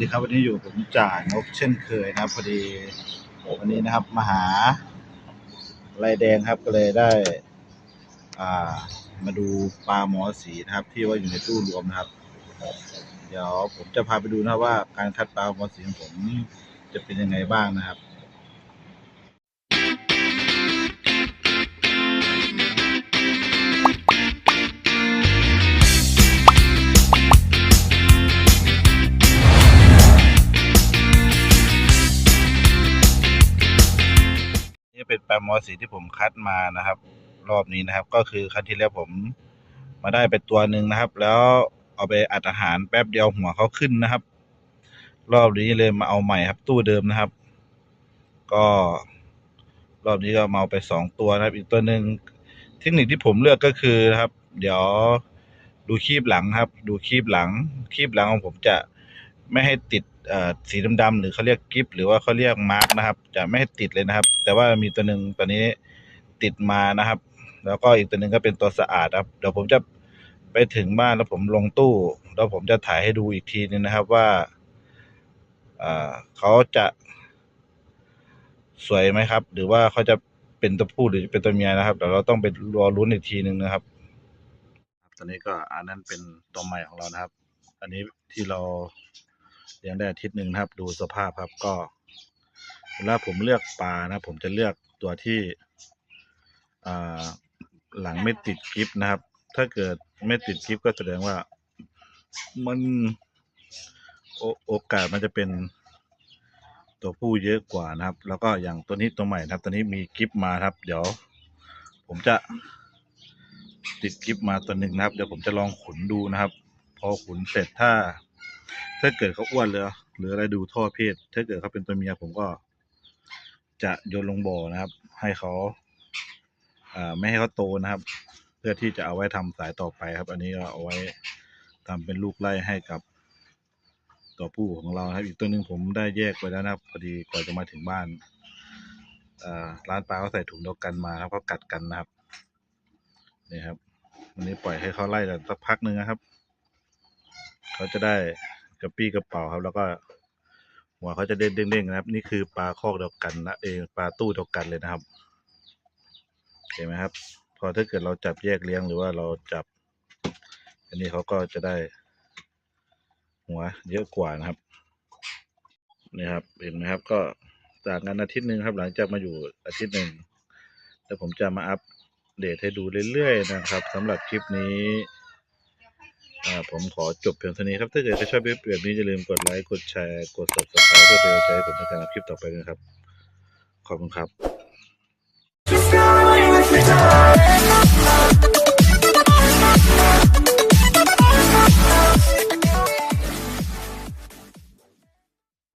ดีครับวันนี้อยู่ผมจ่านกเช่นเคยนะครับพอดีวันนี้นะครับมาหาลายแดงครับก็เลยได้อ่ามาดูปลาหมอสีนะครับ ที่ว่าอยู่ในตู้รวมนะครับ เดี๋ยวผมจะพาไปดูนะว่าการคัดปลาหมอสีของผมจะเป็นยังไงบ้างนะครับ นี่เป็นปลาหมอสีที่ผมคัดมานะครับ รอบนี้นะครับ ก็คือครั้งที่แล้วผมมาได้เป็นตัวหนึ่งนะครับ แล้วเอาไปอัดอาหารแป๊บเดียวหัวเขาขึ้นนะครับ รอบนี้เลยมาเอาใหม่ครับ ตู้เดิมนะครับ ก็รอบนี้ก็มาเอาไปสองตัวนะครับ อีกตัวหนึ่งเทคนิคที่ผมเลือกก็คือนะครับ เดี๋ยวดูคีบหลังครับ ดูคีบหลังคีบหลังของผมจะไม่ให้ติด สีดำๆหรือเขาเรียกกิฟหรือว่าเขาเรียกมาร์กนะครับ จะไม่ให้ติดเลยนะครับ แต่ว่ามีตัวหนึ่งตัวนี้ติดมานะครับ แล้วก็อีกตัวหนึ่งก็เป็นตัวสะอาดครับ เดี๋ยวผมจะไปถึงบ้านแล้วผมลงตู้แล้วผมจะถ่ายให้ดูอีกทีนึงนะครับว่าเขาจะสวยไหมครับ หรือว่าเขาจะเป็นตัวผู้หรือเป็นตัวเมียนะครับเดี๋ยวเราต้องไปรอลุ้นอีกทีนึงนะครับตอนนี้ก็อันนั้นเป็นตัวใหม่ของเรานะครับ อันนี้ที่เรา เลี้ยงได้อาทิตย์หนึ่งนะครับ ดูสภาพครับก็เวลาผมเลือกปลานะผมจะเลือกตัวที่หลังไม่ติดกิฟนะครับ ถ้าเกิดไม่ติดกิฟก็แสดงว่ามันโอโอกาสมันจะเป็นตัวผู้เยอะกว่านะครับ แล้วก็อย่างตัวนี้ตัวใหม่นะครับตัวนี้มีกิฟมาครับ เดี๋ยว ผมจะติดกิฟมาตัวหนึ่งนะครับ เดี๋ยวผมจะลองขุนดูนะครับ พอขุนเสร็จถ้า ถ้าเกิดเขาอ้วนเลยหรืออะไรดูท่อเพศ ถ้าเกิดเขาเป็นตัวเมียผมก็ จะโยนลงบ่อนะครับ ให้เขาอ่าไม่ให้เขาโตนะครับ เพื่อที่จะเอาไว้ทำสายต่อไปครับ อันนี้ก็เอาไว้ทำเป็นลูกไล่ให้กับตัวผู้ของเราครับ อีกตัวหนึ่งผมได้แยกไปแล้วนะครับพอดีก่อนจะมาถึงบ้านร้านปลาเขาใส่ถุงเดียวกันมาครับเขากัดกันนะครับนี่ครับวันนี้ปล่อยให้เขาไล่กันสักพักหนึ่งนะครับ เขาจะได้ กระปี้กระเป๋าครับ แล้วก็ หัวเขาจะเด้งเด้งๆนะครับ นี่คือปลาคอกเดียวกันนะเองปลาตู้เดียวกันเลยนะครับเห็นไหมครับ พอถ้าเกิดเราจับแยกเลี้ยงหรือว่าเราจับ อันนี้เขาก็จะได้ หัวเยอะกว่านะครับนี่ครับเห็นไหมครับ ก็จากกันอาทิตย์หนึ่งครับ หลังจากมาอยู่อาทิตย์หนึ่งแล้วผมจะมาอัปเดตให้ดูเรื่อยๆนะครับสำหรับคลิปนี้ ผมขอจบเพียงเท่านี้ครับ ถ้าเกิดใครชอบคลิปแบบนี้อย่าลืมกดไลค์ กดแชร์ กด subscribe เพื่อเป็นกำลังใจให้ผมในการทำคลิปต่อไปนะครับ ขอบคุณครับ